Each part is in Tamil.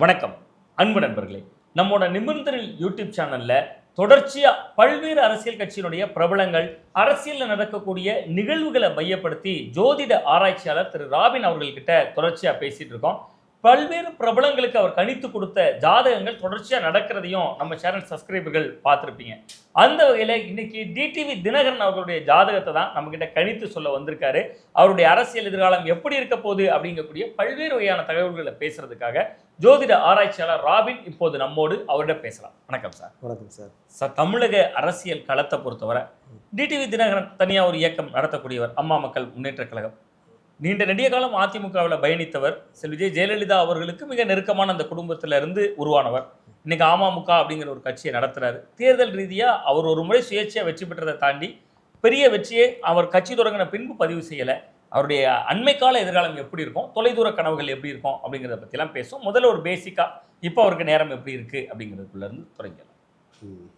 வணக்கம். அன்பு நண்பர்களே நம்மோட நிமிர்ந்தனில் யூடியூப் சேனலில் தொடர்ச்சியாக பல்வேறு அரசியல் கட்சியினுடைய பிரபலங்கள் அரசியலில் நடக்கக்கூடிய நிகழ்வுகளை மையப்படுத்தி ஜோதிட ஆராய்ச்சியாளர் திரு ராபின் அவர்கள்கிட்ட தொடர்ச்சியாக பேசிகிட்டு இருக்கோம். பல்வேறு பிரபலங்களுக்கு அவர் கணித்து கொடுத்த ஜாதகங்கள் தொடர்ச்சியா நடக்கிறதையும் நம்ம சேனல் சப்ஸ்கிரைபர்கள் பார்த்துருப்பீங்க. அந்த வகையில இன்னைக்கு டிடிவி தினகரன் அவர்களுடைய ஜாதகத்தை தான் நம்ம கிட்ட கணித்து சொல்ல வந்திருக்காரு. அவருடைய அரசியல் எதிர்காலம் எப்படி இருக்க போகுது அப்படிங்கக்கூடிய பல்வேறு வகையான தகவல்களை பேசுறதுக்காக ஜோதிட ஆராய்ச்சியாளர் ராபின் இப்போது நம்மோடு அவரிடம் பேசலாம். வணக்கம் சார். வணக்கம் சார். சார் தமிழக அரசியல் களத்தை பொறுத்தவரை டிடிவி தினகரன் தனியாக ஒரு இயக்கம் நடத்தக்கூடியவர் அம்மா மக்கள் முன்னேற்றக் கழகம். நீண்ட நெடிய காலம் அதிமுகவில் பயணித்தவர் செல் விஜய் ஜெயலலிதா அவர்களுக்கு மிக நெருக்கமான அந்த குடும்பத்தில் இருந்து உருவானவர். இன்னைக்கு அமமுக அப்படிங்கிற ஒரு கட்சியை நடத்துகிறாரு தேர்தல் ரீதியாக அவர் ஒரு முறை சுயேட்சையாக வெற்றி பெற்றதை தாண்டி பெரிய வெற்றியை அவர் கட்சி தொடங்கின பின்பு பதிவு செய்யலை. அவருடைய அண்மைக்கால எதிர்காலம் எப்படி இருக்கும்? தொலைதூர கனவுகள் எப்படி இருக்கும்? அப்படிங்கிறத பற்றிலாம் பேசும் முதல்ல ஒரு பேசிக்காக இப்போ அவருக்கு நேரம் எப்படி இருக்குது அப்படிங்கிறதுக்குள்ளேருந்து இருந்து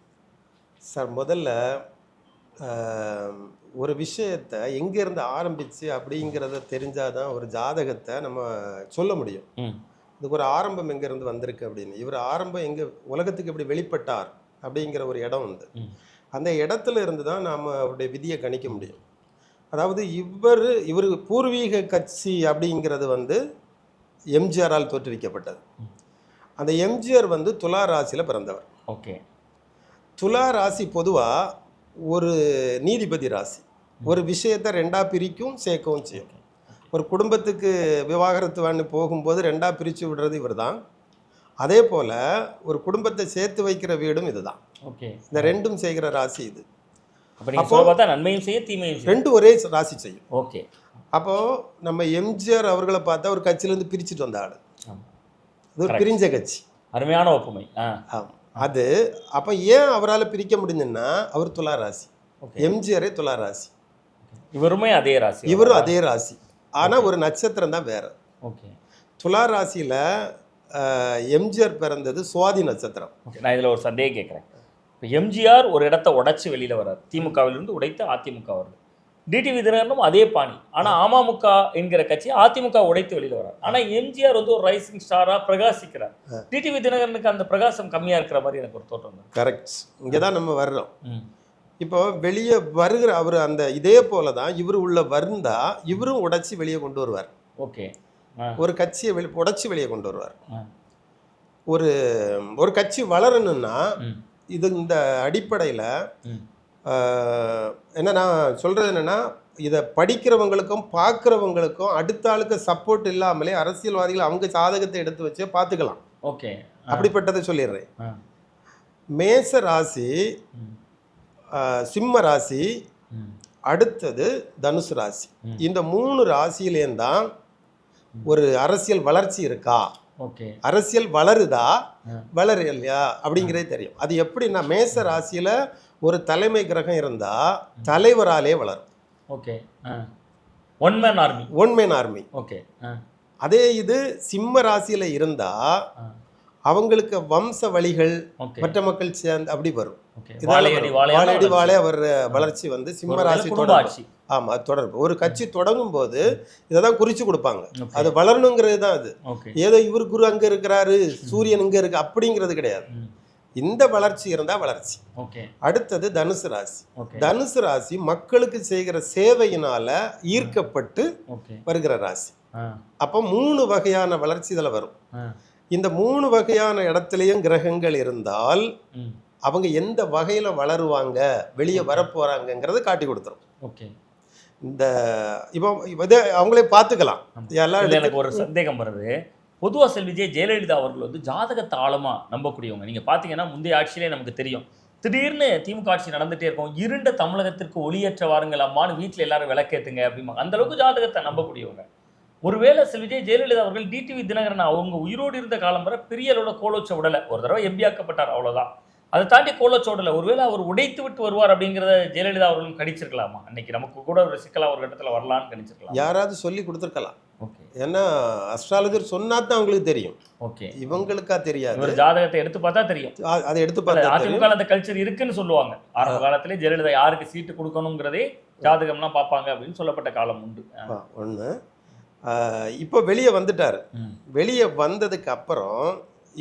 சார் முதல்ல ஒரு விஷயத்தை எங்கேருந்து ஆரம்பிச்சு அப்படிங்கிறத தெரிஞ்சாதான் ஒரு ஜாதகத்தை நம்ம சொல்ல முடியும். இதுக்கு ஒரு ஆரம்பம் எங்கேருந்து வந்திருக்கு அப்படின்னு. இவர் ஆரம்பம் எங்கே உலகத்துக்கு எப்படி வெளிப்பட்டார் அப்படிங்கிற ஒரு இடம் ம். அந்த இடத்துல இருந்து தான் நாம் அவருடைய விதியை கணிக்க முடியும். அதாவது இவர் இவர் பூர்வீக கட்சி அப்படிங்கிறது வந்து எம்ஜிஆரால் தோற்றுவிக்கப்பட்டது. அந்த எம்ஜிஆர் வந்து துலா ராசியில் பிறந்தவர். ஓகே. துலா ராசி பொதுவாக ஒரு நீதிபதி ராசி. ஒரு விஷயத்தை ரெண்டா பிரிக்கும் சேர்க்கவும் செய்யும். ஒரு குடும்பத்துக்கு விவாகரத்து வாங்கி போகும்போது ரெண்டா பிரித்து விடுறது இவர் தான் அதே போல் ஒரு குடும்பத்தை சேர்த்து வைக்கிற வீடும் இதுதான். ஓகே. இந்த ரெண்டும் செய்கிற ராசி இது. அப்ப பார்த்தா நன்மையும் செய்ய தீமையும் ரெண்டும் ஒரே ராசி செய்யும். ஓகே. அப்போது நம்ம எம்ஜிஆர் அவர்களை பார்த்தா ஒரு கட்சியிலேருந்து பிரிச்சுட்டு வந்த ஆள். இது ஒரு. பிரிஞ்ச கட்சி. அருமையான ஒப்புமை. ஆ. ஆமாம் அது அப்போ ஏன் அவரால் பிரிக்க முடிஞ்சுன்னா அவர் துலா ராசி. எம்ஜிஆரே துலா ராசி. இவருமே அதே ராசி. இவரும் அதே ராசி. ஆனால் ஒரு நட்சத்திரம் தான் வேற. ஓகே துலா ராசியில் எம்ஜிஆர் பிறந்தது சுவாதி நட்சத்திரம். நான் இதுல ஒரு சந்தேகம் கேட்குறேன். இப்போ எம்ஜிஆர் ஒரு இடத்த உடைச்சு வெளியில வர்றார். திமுகவிலிருந்து உடைத்து அதிமுக வருது. டிடிவி தினகரனும் அதே பாணி. ஆனா அமமுக என்கிற கட்சி அதிமுக உடைத்து வெளியில வர்றார் ஆனா எம்ஜிஆர் வந்து ஒரு ரைசிங் ஸ்டாரா பிரகாசிக்கிறார். டிடிவி தினகரனுக்கு அந்த பிரகாசம் கம்மியா இருக்கிற மாதிரி எனக்கு ஒரு தோற்றம் கரெக்ட் இங்கே தான் நம்ம வர்றோம். இப்போ வெளியே வருகிற அவர் அந்த இதே போல தான் இவர் உள்ள வந்தா இவரும் உடைச்சி வெளியே கொண்டு வருவார். ஓகே. ஒரு கட்சியை வெளி உடைச்சி வெளியே கொண்டு வருவார். ஒரு ஒரு கட்சி வளரணும்னா இது இந்த அடிப்படையில் என்ன நான் சொல்கிறது என்னென்னா இதை படிக்கிறவங்களுக்கும் பார்க்குறவங்களுக்கும் அடுத்த ஆளுக்கு சப்போர்ட் இல்லாமலே அரசியல்வாதிகள் அவங்க சாதகத்தை எடுத்து வச்சே பார்த்துக்கலாம். ஓகே. அப்படிப்பட்டதை சொல்லிடுறேன். மேச ராசி சிம்ம ராசி அடுத்தது தனுசு ராசி. இந்த மூணு ராசியிலேயும் தான் ஒரு அரசியல் வளர்ச்சி இருக்கா? ஓகே. அரசியல் வளருதா? ஆ. வளரு இல்லையா அப்படிங்கிறதே தெரியும். அது எப்படின்னா மேச ராசியில் ஒரு தலைமை கிரகம் இருந்தால் தலைவராலே வளரும். Okay one man army one man army okay அதே இது சிம்ம ராசியில் இருந்தால் அவங்களுக்கு வம்ச வழிகள் மற்ற மக்கள் சேர்ந்து அப்படி வரும். வாழையடி. வாழை அவர் வளர்ச்சி வந்து சிம்ம ராசி ஆட்சி. ஆமா அது தொடர்பு. ஒரு கட்சி தொடங்கும் போது இதை தான் குறிச்சு கொடுப்பாங்க. அது வளரணுங்கிறது தான் அது. ஏதோ இவர் குரு அங்க இருக்கிறாரு சூரியன் இங்க இருக்கு அப்படிங்கிறது கிடையாது. இந்த வளர்ச்சி இருந்தா வளர்ச்சி. அடுத்தது தனுசு ராசி. தனுசு ராசி மக்களுக்கு செய்கிற சேவையினால ஈர்க்கப்பட்டு வருகிற ராசி. அப்போ மூணு வகையான வளர்ச்சி இதில் வரும். இந்த மூணு வகையான இடத்துலையும் கிரகங்கள் இருந்தால் அவங்க எந்த வகையில வளருவாங்க வெளியே வரப்போறாங்கங்கிறத காட்டி கொடுத்துரும். ஓகே. இந்த இப்போ இதை அவங்களே பார்த்துக்கலாம். எல்லாம் எனக்கு ஒரு சந்தேகம் வருது. பொதுவாக செல்விஜய ஜெயலலிதா அவர்கள் வந்து ஜாதகத்தை ஆழமாக நம்பக்கூடியவங்க. நீங்கள் பார்த்தீங்கன்னா முந்தைய ஆட்சியிலே நமக்கு தெரியும். திடீர்னு திமுக ஆட்சி நடந்துகிட்டே இருக்கும். இருண்ட தமிழகத்திற்கு ஒளியேற்ற வாருங்கள் அம்மான்னு வீட்டில் எல்லாரும் விளக்கேத்துங்க அப்படிம்பாங்க. அந்த அளவுக்கு ஜாதகத்தை நம்பக்கூடியவங்க. ஒருவேளை செல்விஜய் ஜெயலலிதா அவர்கள் டிடிவி தினகரன் அவங்க உயிரோடு இருந்த காலம் வரை பெரிய அளவுல கோலோச்ச உடலை ஒரு தடவை எம்பியாக்கப்பட்டார் அவ்வளோதான் அதை தாண்டி கோலோச்ச ஒருவேளை அவர் உடைத்து விட்டு வருவார் அப்படிங்கிறத ஜெயலலிதா அவர்களும் கணிச்சிருக்கலாமா? அன்னைக்கு நமக்கு கூட ஒரு சிக்கலாக ஒரு கட்டத்தில் வரலான்னு கணிச்சிருக்கலாம்? யாராவது சொல்லி கொடுத்துருக்கலாம். ஏன்னா அஸ்ட்ராலஜர் சொன்னா தான் அவங்களுக்கு தெரியும். ஓகே. இவங்களுக்கா தெரியாது. இவர் ஜாதகத்தை எடுத்து பார்த்தா தெரியும். அதை எடுத்து பார்த்தா அதிமுக அந்த கல்ச்சர் இருக்குன்னு சொல்லுவாங்க. ஆரம்ப காலத்திலே ஜெயலலிதா யாருக்கு சீட்டு கொடுக்கணுங்கிறதே ஜாதகம்லாம் பார்ப்பாங்க அப்படின்னு சொல்லப்பட்ட காலம் உண்டு. ஒன்று இப்போ வெளியே வந்துட்டார். வெளியே வந்ததுக்கு அப்புறம்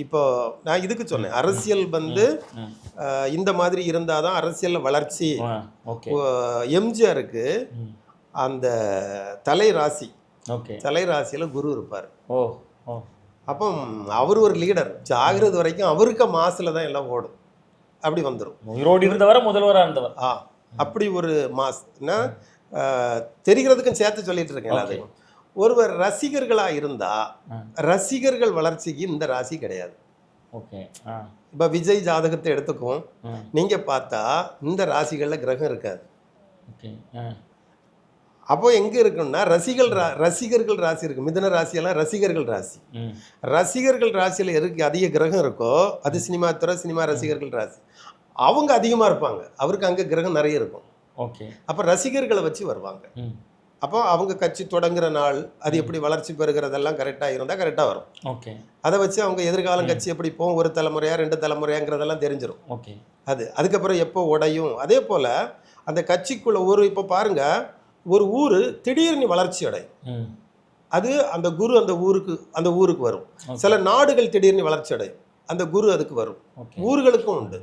இப்போ நான் இதுக்கு சொன்னேன். அரசியல் வந்து இந்த மாதிரி இருந்தால் தான் அரசியல் வளர்ச்சி ஓகே. எம்ஜிஆருக்கு. அந்த தலை ராசி ஓகே. தலை ராசியில் குரு இருப்பார். ஓ ஓ. அப்போ அவர் ஒரு லீடர் ஜாகிரது வரைக்கும் அவருக்கு மாசில் தான் எல்லாம் ஓடும். அப்படி வந்துடும் உயிரோடு இருந்தவரை முதல்வரா இருந்தவர். ஆ அப்படி ஒரு மாஸ் என்ன? ஆஹ், தெரிகிறதுக்கும் சேர்த்து சொல்லிட்டு இருக்கேன் எல்லாத்தையும். ஒருவர் ரசிகர்களாக இருந்தால். ரசிகர்கள் வளர்ச்சிக்கு இந்த ராசி கிடையாது. ஓகே இப்போ விஜய் ஜாதகத்தை எடுத்துக்குவோம். ம். நீங்கள் பார்த்தா இந்த ராசிகளில் கிரகம் இருக்காது. ஓகே ஆ அப்போ எங்கே இருக்குன்னா ரசிகர்கள் ரா ரசிகர்கள் ராசி இருக்கு. மிதுன ராசியெல்லாம் ரசிகர்கள் ராசி. ரசிகர்கள் ராசியில் இருக்கு அதிக கிரகம் இருக்கோ அது சினிமா துறை சினிமா ரசிகர்கள் ராசி. அவங்க அதிகமாக இருப்பாங்க. அவருக்கு அங்கே கிரகம் நிறைய இருக்கும். ஓகே. அப்போ ரசிகர்களை வச்சு வருவாங்க. அப்போ அவங்க கட்சி தொடங்குற நாள் அது எப்படி வளர்ச்சி பெறுகிறதெல்லாம் கரெக்டாக இருந்தால் கரெக்டாக வரும். ஓகே. அதை வச்சு அவங்க எதிர்காலம் கட்சி எப்படி போகும் ஒரு தலைமுறையா ரெண்டு தலைமுறையாங்கிறதெல்லாம் தெரிஞ்சிடும் ஓகே. அது. அதுக்கப்புறம் எப்போ உடையும். அதே போல் அந்த கட்சிக்குள்ள ஒரு இப்போ பாருங்க ஒரு ஊர் திடீர்னு வளர்ச்சி அடையும். அது அந்த குரு அந்த ஊருக்கு அந்த ஊருக்கு வரும். சில நாடுகள் திடீர்னு வளர்ச்சி அடையும். அந்த குரு அதுக்கு வரும். ஊர்களுக்கும் உண்டு.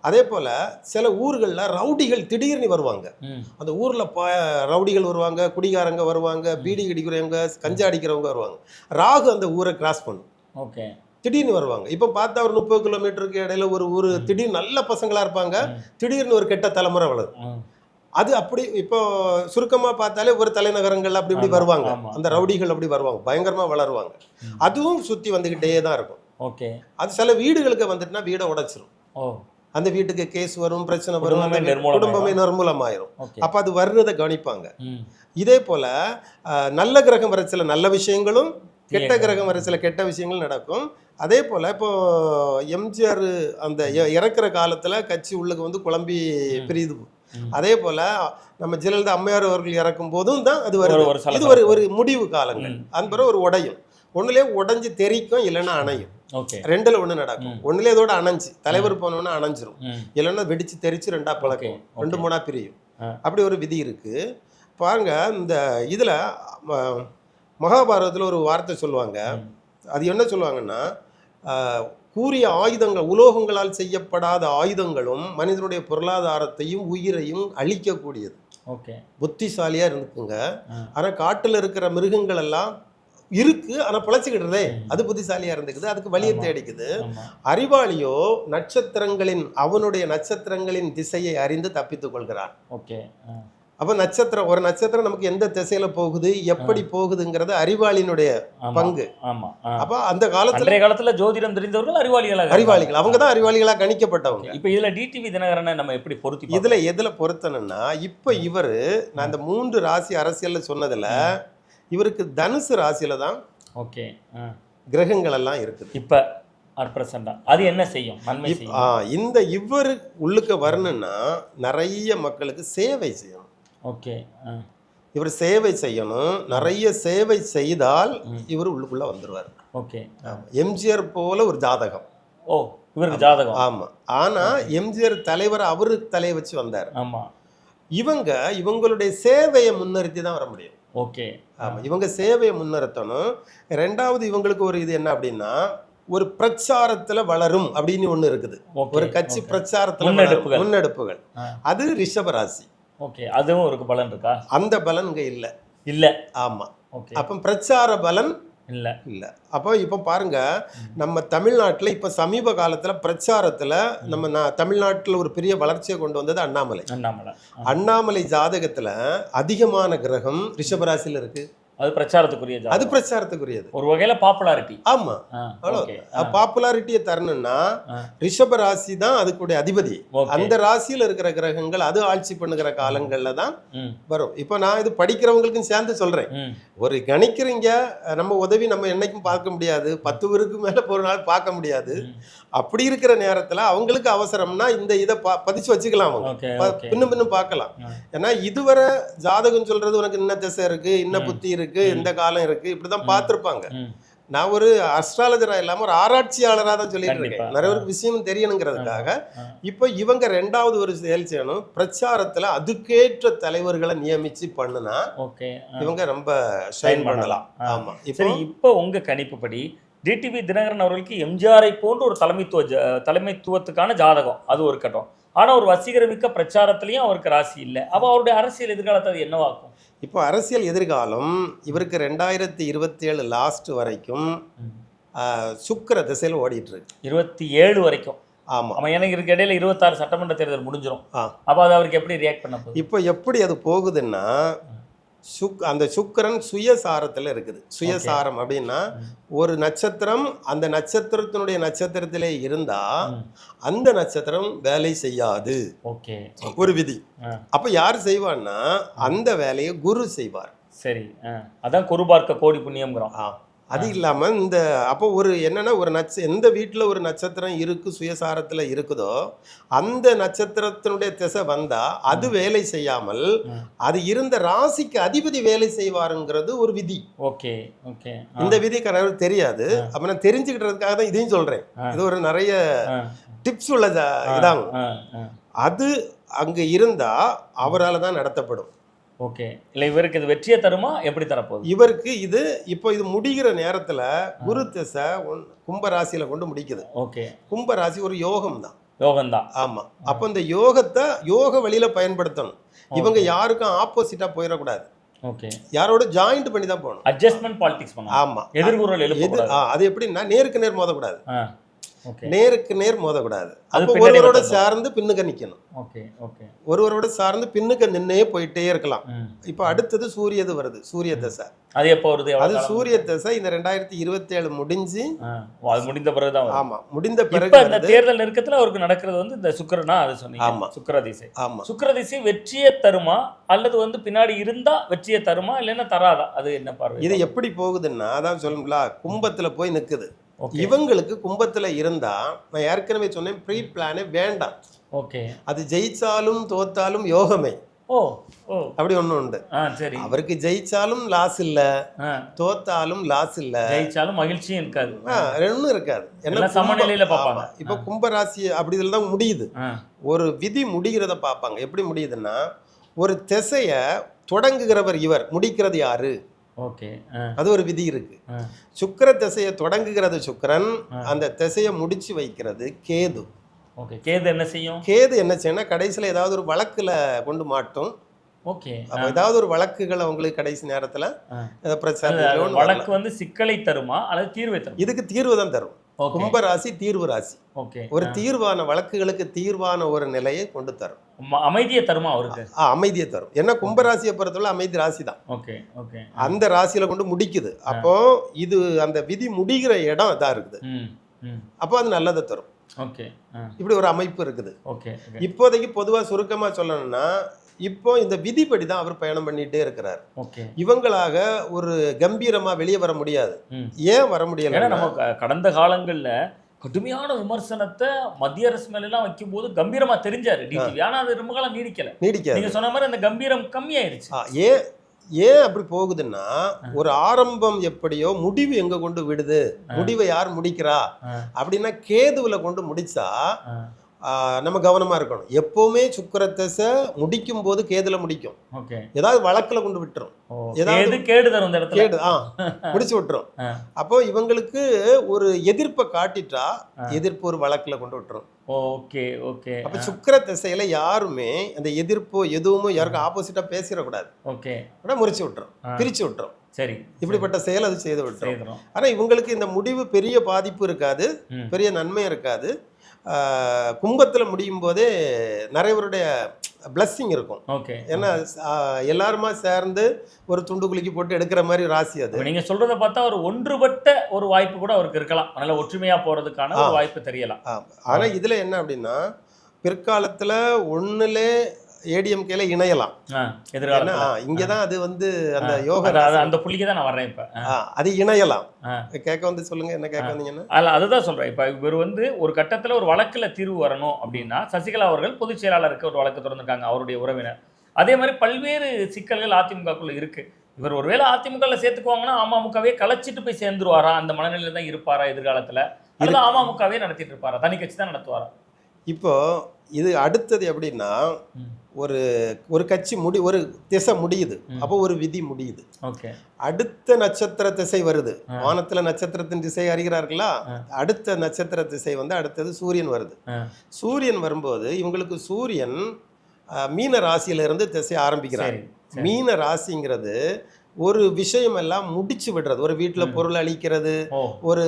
அதே போல் சில ஊர்களில் ரவுடிகள் திடீர்னு வருவாங்க. அந்த ஊரில் ப ரவுடிகள் வருவாங்க குடிகாரங்க வருவாங்க பீடி அடிக்கிறவங்க கஞ்சா அடிக்கிறவங்க வருவாங்க. ராகு அந்த ஊரை கிராஸ் பண்ணும். ஓகே. திடீர்னு வருவாங்க. இப்போ பார்த்தா ஒரு முப்பது கிலோமீட்டருக்கு இடையில ஒரு ஊர் திடீர்னு நல்ல பசங்களா இருப்பாங்க. திடீர்னு ஒரு கெட்ட தலைமுறை வளரும். அது அப்படி இப்போ சுருக்கமா பார்த்தாலே ஒரு தலைநகரங்கள் அப்படி இப்படி வருவாங்க. அந்த ரவுடிகள் அப்படி வருவாங்க. பயங்கரமா வளருவாங்க. அதுவும் சுத்தி வந்துகிட்டே தான் இருக்கும். ஓகே. அது சில வீடுகளுக்கு வந்துட்டுனா வீடை உடைச்சிரும். அந்த வீட்டுக்கு கேஸ் வரும் பிரச்சனை வரும் அந்த. குடும்பமே நிர்மூலமாயிரும். அப்ப அது வர்றதை கவனிப்பாங்க. இதே போல நல்ல கிரகம் வர சில நல்ல விஷயங்களும் கெட்ட கிரகம் வர சில கெட்ட விஷயங்கள் நடக்கும். அதே போல இப்போ எம்ஜிஆர் அந்த இறக்குற காலத்துல கட்சி உள்ளுக்கு வந்து குழம்பி. பிரியுது. அதே போல நம்ம ஜெயலலிதா அம்மையார் அவர்கள் இறக்கும் போதும் தான் அது வருது. இது ஒரு ஒரு முடிவு காலங்கள். அது பிறகு ஒரு உடையும். ஒண்ணுலயே உடைஞ்சு தெரிக்கும் இல்லைன்னா அணையும். ரெண்டுல ஒண்ணு நடக்கும். ஒண்ணுல இதோட அணைஞ்சு. தலைவர் போனோன்னா அணைஞ்சிரும். இல்லைன்னா வெடிச்சு தெரிச்சு ரெண்டா பழக்கம். ரெண்டு. மூணா பிரியும். அப்படி ஒரு விதி இருக்கு. பாருங்க இந்த இதுல மகாபாரதத்துல ஒரு வார்த்தை சொல்லுவாங்க. அது என்ன சொல்லுவாங்கன்னா கூறிய ஆயுதங்கள் உலோகங்களால் செய்யப்படாத ஆயுதங்களும் மனிதனுடைய பொருளாதாரத்தையும் உயிரையும் அழிக்கக்கூடியது ஓகே புத்திசாலியா இருந்துக்குங்க ஆ. ஆனா காட்டுல இருக்கிற மிருகங்கள் எல்லாம் இருக்கு ஆனா பிழைச்சிக்கிடுறதே. அது புத்திசாலியா இருந்துக்குது அதுக்கு வழியை. தேடிக்குது அறிவாளியோ நட்சத்திரங்களின் அவனுடைய நட்சத்திரங்களின் திசையை அறிந்து தப்பித்துக் கொள்கிறான் ஓகே. அப்ப நட்சத்திரம் ஒரு நட்சத்திரம் நமக்கு எந்த திசையில போகுது எப்படி போகுதுங்கிறது அறிவாளியினுடைய. பங்கு. ஆமா. அப்ப அந்த காலத்துல காலத்துல ஜோதிடம் தெரிந்தவர்கள் அறிவாளிகளாக அறிவாளிகள் அவங்க தான் அறிவாளிகளா கணிக்கப்பட்டவங்க. இப்போ இதுல டிடிவி தினகரனை நம்ம எப்படி பொருத்தி? இதுல எதுல பொருத்தணும்னா இப்ப இவரு நான் இந்த மூன்று ராசி அரசியல்ல சொன்னதுல இவருக்கு தனுசு ராசியில தான் ஓகே. கிரகங்கள் எல்லாம் இருக்குது. இப்ப அது என்ன செய்யும்? நன்மை இந்த இவரு உள்ளுக்க வரணும்னா நிறைய மக்களுக்கு சேவை செய்யணும். ஓகே. இவர் சேவை செய்யணும். நிறைய சேவை செய்தால். இவர் உள்ளுக்குள்ள வந்துருவார். ஓகே. எம்ஜிஆர் போல ஒரு ஜாதகம். ஓ இவருக்கு ஜாதகம். ஆமா. ஆனா எம்ஜிஆர் தலைவர் அவரு தலையை வச்சு வந்தார். ஆமா. இவங்க இவங்களுடைய சேவையை முன்னிறுத்தி தான் வர முடியும். ஓகே. ஆமா. இவங்க சேவையை முன்னிறுத்தணும். ரெண்டாவது இவங்களுக்கு ஒரு இது என்ன அப்படின்னா ஒரு பிரச்சாரத்துல வளரும் அப்படின்னு ஒண்ணு இருக்குது. ஒரு கட்சி. பிரச்சாரத்துல. முன்னெடுப்புகள். அது ரிஷபராசி ஓகே அதுவும் ஒரு பலன் இருக்கா? அந்த பலன் இங்க இல்ல. இல்ல. ஆமா. ஓகே. அப்ப பிரச்சார பலன் இல்ல. இல்ல. அப்போ இப்போ பாருங்க நம்ம தமிழ்நாட்டுல இப்ப சமீப காலத்துல பிரச்சாரத்துல நம்ம நா- தமிழ்நாட்டுல ஒரு பெரிய வளர்ச்சியை கொண்டு வந்தது அண்ணாமலை. அண்ணாமலை. அண்ணாமலை ஜாதகத்துல அதிகமான கிரகம் ரிஷபராசியில இருக்கு. அது பிரச்சாரத்துக்குரிய அது பிரச்சாரத்துக்குரியது. ஒரு வகையில பாப்புலாரிட்டி ஆமா. அவ்வளோ ஓகே பாப்புலாரிட்டியை தரணும்னா. ரிஷப ராசி தான் அதுக்குடைய அதிபதி. அந்த ராசியில இருக்கிற கிரகங்கள் அது ஆட்சி பண்ணுகிற காலங்கள்ல தான் வரும். இப்போ நான் இது படிக்கிறவங்களுக்கும் சேர்ந்து சொல்றேன். ஒரு கணிக்கிறீங்க நம்ம உதவி நம்ம என்னைக்கும் பார்க்க முடியாது. பத்து பேருக்கு மேல ஒரு நாள் பார்க்க முடியாது. அப்படி இருக்கிற நேரத்துல அவங்களுக்கு அவசரம்னா இந்த இதை ப- பதிச்சு வச்சுக்கலாம் அவங்க பின்னும் பின்னும் பார்க்கலாம். ஏன்னா இதுவரை ஜாதகம் சொல்றது உனக்கு இன்ன திசை இருக்கு இன்ன. புத்தி இருக்கு. இந்த காலம் இருக்கு இப்படிதான். பார்த்திருப்பாங்க நான் ஒரு அஸ்ட்ராலஜரா இல்லாம ஒரு ஆராய்ச்சியாளரா தான் சொல்லிட்டு. இருக்கேன் நிறைய பேருக்கு விஷயம் தெரியணுங்கிறதுக்காக. இப்போ இவங்க ரெண்டாவது ஒரு செயல் செய்யணும் பிரச்சாரத்துல அதுக்கேற்ற தலைவர்களை நியமிச்சு பண்ணுனா இவங்க ரொம்ப ஷைன் பண்ணலாம் ஆ. ஆமா இப்போ இப்போ உங்க கணிப்புப்படி டிடிவி தினகரன் அவர்களுக்கு எம்ஜிஆரை போன்ற ஒரு தலைமைத்துவ தலைமைத்துவத்துக்கான ஜாதகம். அது ஒரு கட்டம். ஆனா ஒரு வசீகரமிக்க பிரச்சாரத்திலையும் அவருக்கு ராசி இல்லை. அப்ப அவருடைய அரசியல் எதிர்காலத்தை அது என்னவாக்கும்? இப்போ அரசியல் எதிர்காலம் இவருக்கு ரெண்டாயிரத்தி இருபத்தி ஏழு லாஸ்ட் வரைக்கும் சுக்கிர திசையில் ஓடிட்டு இருக்கு இருபத்தி ஏழு வரைக்கும். ஆமா. ஆமா எனக்கு இதுக்கு இடையில இருபத்தாறு சட்டமன்ற தேர்தல் முடிஞ்சிடும் ஆ. அப்ப அது அவருக்கு எப்படி ரியாக்ட் பண்ண இப்போ எப்படி அது போகுதுன்னா சுக் அந்த சுக்கிரன் சுயசாரத்தில் இருக்குது. சுயசாரம் அப்படின்னா ஒரு நட்சத்திரம் அந்த நட்சத்திரத்தினுடைய நட்சத்திரத்திலே இருந்தா ம். அந்த நட்சத்திரம் வேலை செய்யாது. ஒரு விதி. அப்ப யார் செய்வான்னா அந்த வேலையை குரு செய்வார். சரி. அதான் குருபார்க்க கோடி புண்ணியம்ங்கிறோம். அது இல்லாம இந்த அப்போ ஒரு என்னன்னா ஒரு நட்ச எந்த வீட்டில் ஒரு நட்சத்திரம் இருக்கு சுயசாரத்துல இருக்குதோ அந்த நட்சத்திரத்தினுடைய திசை வந்தா அது வேலை செய்யாமல். அது இருந்த ராசிக்கு அதிபதி வேலை செய்வாருங்கிறது ஒரு விதி ஓகே ஓகே. இந்த விதி கனவு தெரியாது அப்ப நான் தெரிஞ்சுக்கிட்டதுக்காக தான் இதையும் சொல்றேன் ஆ. இது ஒரு நிறைய. டிப்ஸ் உள்ள ஆ. அது அங்க இருந்தா அவரால தான் நடத்தப்படும் ஓகே. இல்ல இவருக்கு இது வெற்றியை தருமா? எப்படி தரப்போகுது? இவருக்கு இது இப்போ இது முடிகிற நேரத்துல குரு திசை ஒன்- கும்ப ராசியில கொண்டு முடிக்குது. ஓகே. கும்ப ராசி ஒரு யோகம் தான் யோகம்தான். ஆமா. அப்போ இந்த யோகத்தை யோக வழியில பயன்படுத்தணும். இவங்க யாருக்கும் ஆப்போசிட்டா போயிடக்கூடாது. ஓகே. யாரோட ஜாயிண்ட் பண்ணி தான் போகணும். அட்ஜஸ்ட்மெண்ட் பாலிடிக்ஸ் பண்ணலாம் ஆமா. எதிர்குரல் எது எழுப்பக்கூடாது ஆ, அது எப்படின்னா நேருக்கு நேர் மோதக்கூடாது. நேருக்கு நேர் மோதக்கூடாது. அது அப்போ ஒருவரோட. சார்ந்து பின்னுக்க ஓகே ஓகே. ஒருவரோட சார்ந்து பின்னுக்க நின்னே போயிட்டே இருக்கலாம். இப்போ அடுத்தது சூரியது வருது. சூரிய தசை. அது எப்போ வருது? அது? சூரிய தசை இந்த ரெண்டாயிரத்தி இருபத்தி ஏழு முடிஞ்சு அது முடிந்த பிறகுதான் வரும் ஆமா முடிந்த பிறகு இந்த தேர்தல் நெருக்கத்துல அவருக்கு நடக்கிறது வந்து இந்த சுக்கிரனா அது சொன்னீங்க. ஆமா. சுக்கிர திசை. ஆமா. சுக்கிர திசை வெற்றியை தருமா? அல்லது வந்து பின்னாடி இருந்தா வெற்றியை தருமா? இல்லைன்னா தராதா? அது என்ன பார்வை? இது எப்படி போகுதுன்னா அதான் சொல்லுங்களா கும்பத்துல போய் நிக்குது. இவங்களுக்கு கும்பத்துல இருந்தா நான் ஏற்கனவே சொன்னேன் ப்ரீ பிளானே வேண்டாம். ஓகே அது ஜெயிச்சாலும் தோத்தாலும் யோகமே. ஓ அப்படி ஒண்ணு உண்டு. சரி. அவருக்கு ஜெயிச்சாலும் லாஸ் இல்ல தோத்தாலும் லாஸ் இல்ல. ஜெயிச்சாலும் மகிழ்ச்சியும் இருக்காது. ரெண்டும் இருக்காது. கும்ப- சமநிலையில பார்ப்பாங்க. இப்ப கும்பராசி அப்படி இதுல தான் முடியுது. ஒரு விதி முடிகிறத பார்ப்பாங்க. எப்படி முடியுதுன்னா ஒரு திசைய தொடங்குகிறவர் இவர் முடிக்கிறது யாரு? ஓகே. அது ஒரு விதி இருக்கு. சுக்கிர திசையை தொடங்குகிறது சுக்கிரன். அந்த திசையை முடிச்சு வைக்கிறது கேது. ஓகே. கேது என்ன செய்யும்? கேது என்ன செய்யணும் கடைசியில ஏதாவது ஒரு வழக்குல கொண்டு மாட்டும். ஓகே. அப்ப ஏதாவது ஒரு வழக்குகளை உங்களுக்கு கடைசி நேரத்துல. வழக்கு வந்து சிக்கலை தருமா? அல்லது தீர்வை தருமா? இதுக்கு தீர்வு தான் தரும். கும்ப ராசி தீர்வு ராசி. ஓகே. ஒரு தீர்வான வழக்குகளுக்கு தீர்வான ஒரு நிலையை கொண்டு தரும். அமைதியை தருமா அவருக்கு? ஆ, அமைதியை தரும். ஏன்னா கும்பராசியை பொறுத்தவரை அமைதி ராசி தான். Okay okay. அந்த ராசியில கொண்டு முடிக்குது. அப்போ இது அந்த விதி முடிகிற இடம் இதா இருக்குது. அப்போ அது நல்லதை தரும். ஓகே இப்படி ஒரு அமைப்பு இருக்குது. ஓகே. இப்போதைக்கு பொதுவா சுருக்கமா சொல்லணும்னா இப்போ இந்த விதிப்படி தான் அவர் பயணம் பண்ணிட்டே இருக்கிறார். இவங்களாக ஒரு கம்பீரமா வெளியே வர முடியாது. ஏன் வர முடியல? நம்ம கடந்த காலங்கள்ல கடுமையான விமர்சனத்தை மத்திய அரசு மேல எல்லாம் வைக்கும்போது கம்பீரமா தெரிஞ்சாரு டிடிவி. ஆனா அது ரொம்ப காலம் நீடிக்கல. நீடிக்காது. நீங்க சொன்ன மாதிரி அந்த கம்பீரம் கம்மியாயிருச்சு. ஏன் ஏன் அப்படி போகுதுன்னா ஒரு ஆரம்பம் எப்படியோ முடிவு எங்க கொண்டு விடுது? முடிவை யார் முடிக்கிறா? அப்படின்னா கேதுவுல கொண்டு முடிச்சா நம்ம கவனமா இருக்கணும். எப்பவுமே சுக்கரத்தசை முடிக்கும் போது கேதுல முடிக்கும். ஓகே. ஏதாவது வழக்குல கொண்டு விட்டுரும். ஏதாவது- கேடு தரும் இந்த இடத்துல. கேடு ஆ முடிச்சு விட்டுரும். அப்போ இவங்களுக்கு ஒரு எதிர்ப்பை காட்டிட்டா. எதிர்ப்பு ஒரு வழக்குல கொண்டு விட்டுரும். Okay okay. அப்ப சுக்கிர திசையில யாருமே அந்த எதிர்ப்போ எதுவுமோ யாருக்கும் ஆப்போசிட்டா பேசிடக்கூடாது. ஓகே. ஆனா முறிச்சு விட்டுரும். பிரிச்சு விட்டுரும். சரி இப்படிப்பட்ட செயல் அது செய்து விட்டுரும். செய்துரும். ஆனா இவங்களுக்கு இந்த முடிவு பெரிய பாதிப்பு இருக்காது பெரிய நன்மை இருக்காது. கும்பத்துல முடியும் போதே நிறையவருடைய blessing இருக்கும். ஓகே. ஏன்னா எல்லாருமா சேர்ந்து ஒரு துண்டு குலுக்கி போட்டு எடுக்கிற மாதிரி ராசி அது. அப்ப நீங்க சொல்றத பார்த்தா ஒரு ஒன்றுபட்ட ஒரு வாய்ப்பு கூட அவருக்கு இருக்கலாம். நல்ல ஒற்றுமையா போறதுக்கான ஒரு ஆ. வாய்ப்பு தெரியலாம். ஆமா. ஆனா இதுல என்ன அப்படின்னா பிற்காலத்துல ஒண்ணுல ஏடிஎம்கேல இணையலாம். ஏன்னா எதிர்காலத்துல. இங்கதான் அது வந்து அந்த யோக. அந்த புள்ளிக்கு தான் நான் வர்றேன் இப்ப. அது இணையலாம். கேட்க வந்து சொல்லுங்க என்ன கேட்க வந்தீங்கன்னா? அல்ல அதுதான் சொல்றேன். இப்ப இவர் வந்து ஒரு கட்டத்துல ஒரு வழக்குல தீர்வு வரணும் அப்படின்னா சசிகலா அவர்கள் பொதுச் செயலாளருக்கு ஒரு வழக்கு திறந்திருக்காங்க அவருடைய உறவினர். அதே மாதிரி பல்வேறு சிக்கல்கள் அதிமுகக்குள்ள இருக்கு. இவர் ஒருவேளை அதிமுகவில் சேர்த்துக்குவாங்கன்னா அமமுகவே கலைச்சிட்டு போய் சேர்ந்துருவாரா? அந்த மனநிலையில தான் இருப்பாரா எதிர்காலத்துல? அல்லது அமமுகவே நடத்திட்டு இருப்பாரா? தனி கட்சி தான் நடத்துவாரா? இப்போ இது அடுத்தது எப்படின்னா. ஒரு ஒரு கட்சி முடி ஒரு திசை முடியுது. அப்போ ஒரு விதி முடியுது ஓகே அடுத்த நட்சத்திர திசை வருது. வானத்துல நட்சத்திரத்தின் திசை அறிகிறார்களா. அடுத்த நட்சத்திர திசை வந்து அடுத்தது சூரியன் வருது. சூரியன் வரும்போது இவங்களுக்கு சூரியன் மீன ராசியில இருந்து திசை ஆரம்பிக்கிறாங்க. மீன ராசிங்கிறது ஒரு விஷயம் எல்லாம் முடிச்சு விடுறது. ஒரு வீட்டுல. பொருள் அழிக்கிறது ஒரு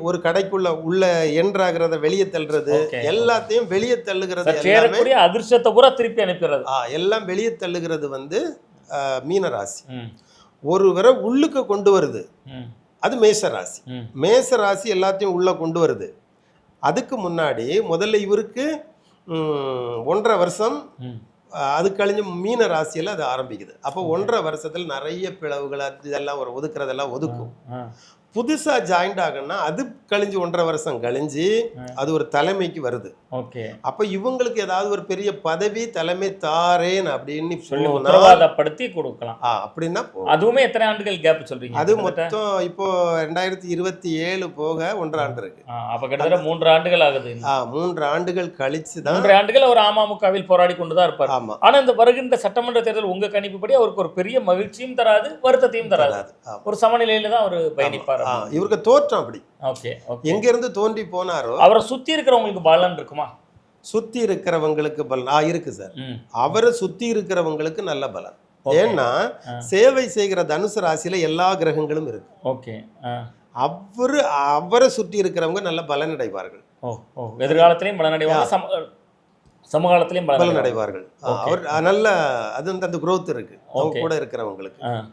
ஒரு கடைக்குள்ள உள்ள என்ட்ராகிறத வெளியே தள்ளுறது. எல்லாத்தையும் வெளியே தள்ளுகிறது அதிர்ஷ்டத்தை பூரா திருப்பி அனுப்பிடுறது. எல்லாம் வெளியே தள்ளுகிறது வந்து ஆ, மீன ராசி ம், ஒரு வரை உள்ளுக்கு கொண்டு வருது. அது மேஷ ராசி. மேச ராசி எல்லாத்தையும் உள்ள கொண்டு வருது. அதுக்கு முன்னாடி முதல்ல இவருக்கு ஒன்றரை வருஷம் அது கழிஞ்சு மீன ராசியில் அது ஆரம்பிக்குது. அப்போ ஒன்றரை வருஷத்தில் நிறைய பிளவுகள் அது இதெல்லாம் ஒரு ஒதுக்குறதெல்லாம் ஒதுக்கும். புதுசாக ஜாயிண்ட் ஆகணும்னா அது கழிஞ்சு ஒன்றரை வருஷம் கழிஞ்சு. அது ஒரு தலைமைக்கு வருது. ஓகே. அப்போ இவங்களுக்கு ஏதாவது ஒரு பெரிய பதவி தலைமை தாரேன் அப்படின்னு சொல்லி உத்தரவாதப்படுத்தி கொடுக்கலாம். ஆ, அப்படின்னா. அதுவுமே எத்தனை ஆண்டுகள் கேப் சொல்றீங்க? அது? மொத்தம் இப்போ ரெண்டாயிரத்தி இருபத்தி ஏழு போக ஒன்றரை ஆண்டு இருக்கு. அப்ப கிட்டத்தட்ட மூன்று ஆண்டுகள் ஆகுது ஆ, மூன்று ஆண்டுகள் கழிச்சு தான் மூன்று ஆண்டுகள் அவர் அமமுகவில் போராடி கொண்டுதான் இருப்பார். ஆமா. ஆனா இந்த வருகின்ற சட்டமன்ற தேர்தல் உங்க கணிப்புப்படி அவருக்கு ஒரு பெரிய மகிழ்ச்சியும் தராது வருத்தத்தையும் தராது. ஒரு சமநிலையில தான் அவர் பயணிப்பார் இவருக்கு தோற்றம் அப்படி. Okay okay. எங்க இருந்து தோன்றி போனாரோ அவரை சுத்தி இருக்கிறவங்களுக்கு பலன் இருக்குமா? சுத்தி இருக்கிறவங்களுக்கு பலன். ஆ இருக்கு சார். அவரை சுத்தி இருக்கிறவங்களுக்கு நல்ல பலன். ஏன்னா. சேவை செய்கிற தனுசு ராசியில எல்லா கிரகங்களும் இருக்கு. ஓகே அவரு அவரை சுற்றி இருக்கிறவங்க நல்ல பலன் அடைவார்கள். எதிர்காலத்திலையும் பலன் அடைவாங்க சம சமகாலத்திலையும் பலன் அடைவார்கள். அவர் நல்ல அது அந்த growth இருக்கு. அவங்க. கூட இருக்கிறவங்களுக்கு.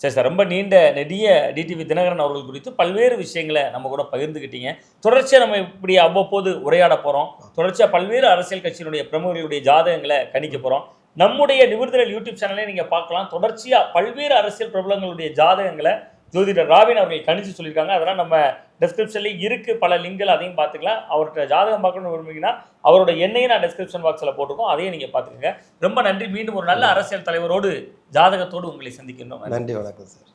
சரி சார் ரொம்ப நீண்ட நெடிய டிடிவி தினகரன் அவர்கள் குறித்து பல்வேறு விஷயங்களை நம்ம கூட பகிர்ந்துக்கிட்டீங்க தொடர்ச்சியாக நம்ம இப்படி அவ்வப்போது உரையாட போகிறோம் தொடர்ச்சியாக பல்வேறு அரசியல் கட்சியினுடைய பிரமுகர்களுடைய ஜாதகங்களை கணிக்க போகிறோம் நம்முடைய நிபுணர்கள் யூடியூப் சேனலே நீங்கள் பார்க்கலாம். தொடர்ச்சியாக பல்வேறு அரசியல் பிரபலங்களுடைய ஜாதகங்களை ஜோதிடர் ராவின் அவர்கள் கணிச்சு சொல்லியிருக்காங்க. அதெல்லாம் நம்ம டிஸ்கிரிப்ஷன்லேயும் இருக்குது பல லிங்கில் அதையும் பார்த்துக்கலாம். அவர்கிட்ட ஜாதகம் பார்க்கணும்னு விரும்புகிறீங்கன்னா அவரோட எண்ணையும் நான் டெஸ்கிரிப்ஷன் பாக்ஸில் போட்டிருக்கோம். அதையும் நீங்கள் பார்த்துக்கோங்க. ரொம்ப நன்றி. மீண்டும் ஒரு நல்ல அரசியல் தலைவரோடு ஜாதகத்தோடு உங்களை சந்திக்கின்றோம். நன்றி. வணக்கம் சார்.